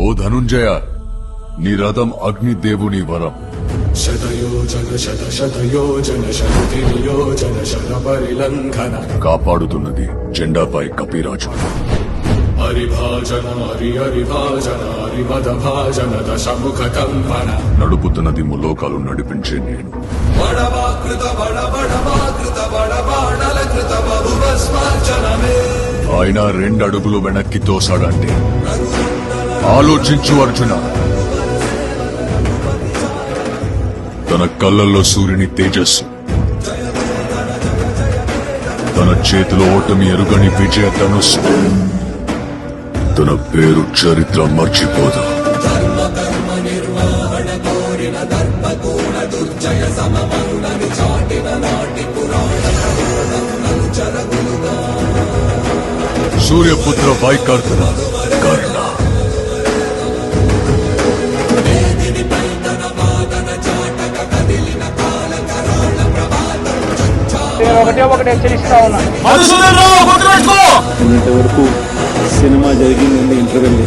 ఓ ధనుంజయ నీ రథం అగ్నిదేవుని వరం. శతయోజన శత శతయోజన శతయోజన శత పరిలంఘన. కాపాడుతున్నది జెండాపై కపిరాజు. హరిభాజన హరి హరిభాజన హరిమద భాజన దశముఖ కంపన. నడుపుతున్నది ములోకాలు నడిపించే నేను. బహుభస్మార్చనమే. ఆయన రెండు అడుగులు వెనక్కి తోసాడంటే. ఆలోచించు అర్జున. తన కళ్ళల్లో సూర్యుని తేజస్సు. తన చేతిలో ఓటమి ఎరుగని విజయ ధనుస్సు. తన పేరు చరిత్ర మర్చిపోదు? సూర్యపుత్ర వైకార్తన. కారణం? ఒకటి ఒకటే ఒకటి హెచ్చరిస్తా ఉన్నా ఇంతవరకు సినిమా జరిగిందండి ఇంటర్వెల్